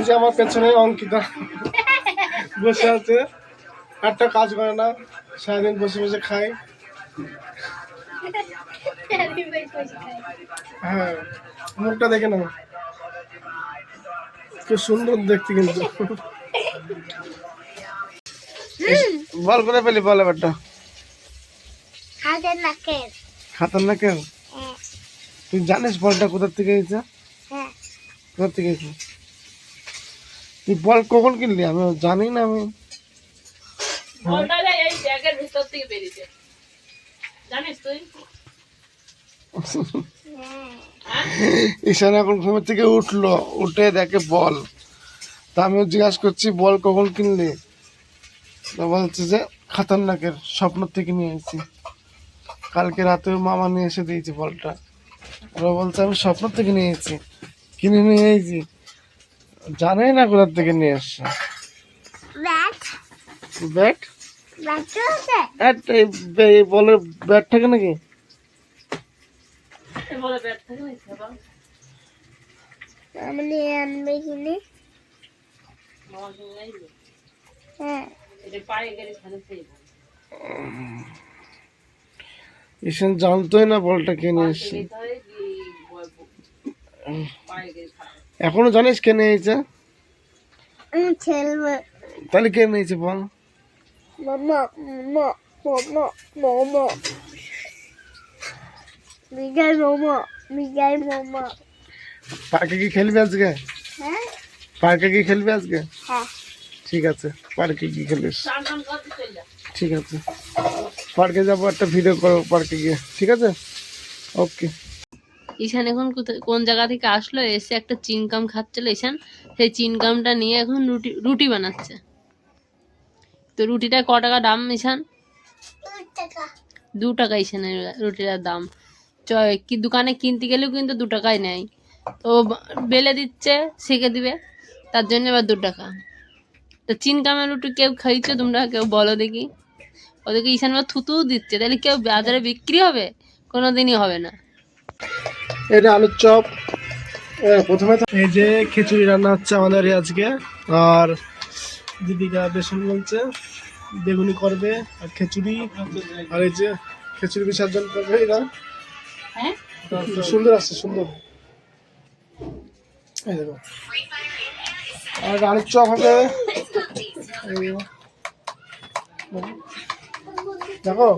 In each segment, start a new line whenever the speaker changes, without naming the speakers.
এই যে আমার পেছনে অঙ্কিতা বসে আছে। একটা কাজ করে না সারাদিন বসে বসে খাই হ্যাঁ মুখটা দেখে নাও। খুব সুন্দর দেখতে কিন্তু। বল করে পেলি? বল এবারটা
হাতের নাকের।
খাতার না কেন
হ্যাঁ।
তুই জানিস বলটা কোথার থেকে এসেছে?
হ্যাঁ।
কোথার থেকে এসেছে? তুই বল কখন কিনলি? আমি জানি না আমি।
এই ব্যাগের ভিতর থেকে বেরিয়েছে। জানিস তুই?
হ্যাঁ
ঈশান এখন ঘুমের থেকে উঠল। উঠে দেখে বল। তা আমিও জিজ্ঞাসা করছি বল কখন কিনলি? তো বলছে যে খাতারনাকের স্বপ্ন থেকে নিয়ে এসেছি। কালকে রাতে মামা নিয়ে এসে দিয়েছে বলটা। ওরা বলছে আমি স্বপ্ন থেকে নিয়ে এসেছি। কিনে নিয়ে এসেছি। জানাই না কোথার থেকে নিয়ে এসছে।
ব্যাট
ব্যাট
ব্যাট আছে।
এই বলের ব্যাট থাকে নাকি?
কিনে হ্যাঁ।
জানতোই না বলটা কে নিয়ে এসছে। এখনও জানিস কে
নিয়েছে? খেলব।
তাহলে কে নিয়েছে বল? পার্কে কি খেলবি আজকে?
হ্যাঁ।
পার্কে কি খেলবি আজকে?
হ্যাঁ।
ঠিক আছে পার্কে কি
যা।
ঠিক আছে। পার্কে যাব একটা ভিডিও করব পার্কে গিয়ে। ঠিক আছে? ওকে।
ঈশান এখন কোথায়- কোন জায়গা থেকে আসলো এসে একটা চিনকাম খাচ্ছিল ঈশান। সেই চিনকামটা নিয়ে এখন রুটি রুটি বানাচ্ছে। তো রুটিটা ক টাকা দাম ঈশান? দু টাকা। ঈশানের রুটিটার দাম। কি দোকানে কিনতে গেলেও কিন্তু দু টাকাই নেয়। তো বেলে দিচ্ছে সেকে দিবে তার জন্য এবার দু টাকা। তো চিনকামের রুটি কেউ খাইছো তোমরা? কেউ বলো দেখি। ওদেরকে ঈশান এবার থুতু দিচ্ছে। তাহলে কেউ বাজারে বিক্রি হবে? কোনো দিনই হবে না।
এটা আলুর চপ। প্রথমে এই যে খিচুড়ি রান্না হচ্ছে আমাদের আজকে। আর দিদিকা বেসন বলছে বেগুনি করবে আর খিচুড়ি। আর এই যে খিচুড়ি বিসর্জন করবে এরা।
হ্যাঁ?
সুন্দর আছে সুন্দর। এই দেখো। আর আলুর চপ হবে। দেখো।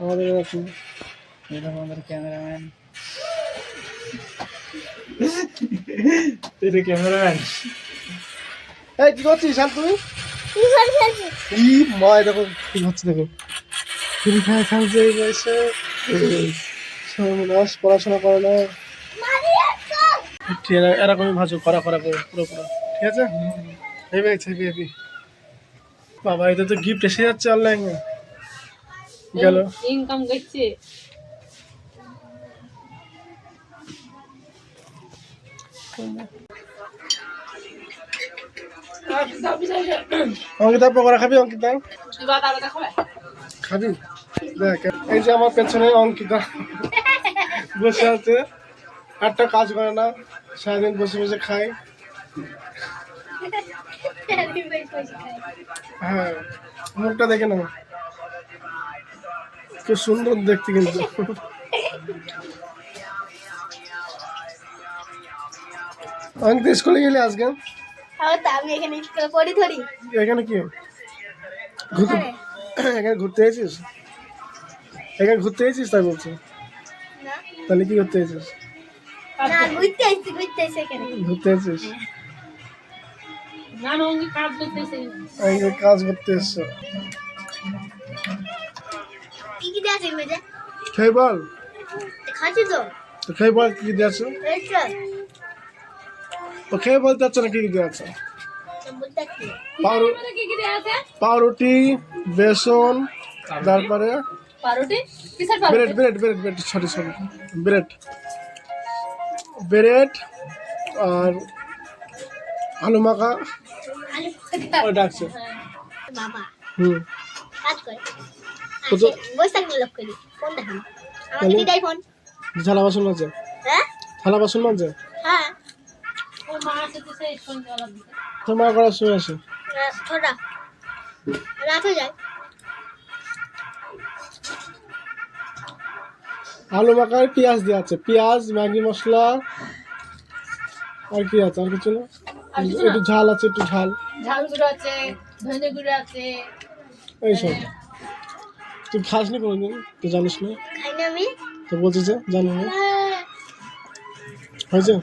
আমাদের এরকম
আমাদের ক্যামেরাম্যান।
এটা ক্যামেরাম্যান। এই কি করছিস আর তুই
কি করে খেলছি
কি মা এই দেখো কি হচ্ছে দেখো। এই বয়সে। সর্বনাশ পড়াশোনা করে না ঠিক আছে এরকমই ভাজো করা করা করে পুরো পুরো। ঠিক আছে? হেভি হেভি বাবা এটা তো গিফট এসে যাচ্ছে অনলাইনে গেল।
ইনকাম করছে।
অঙ্কিতা পকোড়া খাবি? অঙ্কিতা? খাবি? দেখ এই যে আমার পেছনে অঙ্কিতা। বসে আছে। একটা কাজ করে না। সারাদিন বসে বসে খাই হ্যাঁ মুখটা দেখে নাও। খুব সুন্দর দেখতে কিন্তু। অঙ্কিতা স্কুলে গেলি আজকে?
আমি এখানে পড়ি ধরি।
এখানে কি? ঘুরতে এখানে ঘুরতে এসেছিস? এখানে ঘুরতে এসেছিস তাই বলছো? তাহলে কি করতে এসেছিস?
ঘুরতে আসছি ঘুরতে
ঘুরতে এসেছিস?
কাজ করতেছে।
এখানে কাজ করতে এসছো
আছে
খেয়ে বল
খাচ্ছি তো।
তো খেয়ে বল কি কি দিয়েছ
এই তো।
খেয়ে বলতে না কি
দেয়া আছে?
পাউরুটি বেসন তারপরে bread bread bread bread sorry sorry. Bread. Bread আর আলু মাখা।
আলু
ওই ডাকছে।
বাবা
হুম।
কাজ করে।
কত-
বসে থাকলে করি। কোন দেখান। আমাকে দিদাই ফোন।
থালা বাসন
হ্যাঁ?
থালা বাসন
হ্যাঁ।
ওর মা আসে তো সেই
করার সময় আসে?
রাত রাত হয়ে যায়।
আলু মাখায় পেঁয়াজ দেওয়া আছে। পেঁয়াজ ম্যাগি মশলা আর কি আছে? আর কিছু না
আর কিছু না?
একটু ঝাল আছে একটু ঝাল।
ঝাল গুঁড়ো আছে ধনে গুঁড়ো আছে।
এইসব তুই খাসনি কোনোদিন? তুই জানিস না?
না
তো বলছিস জানি না।
হ্যাঁ।
হয়েছে?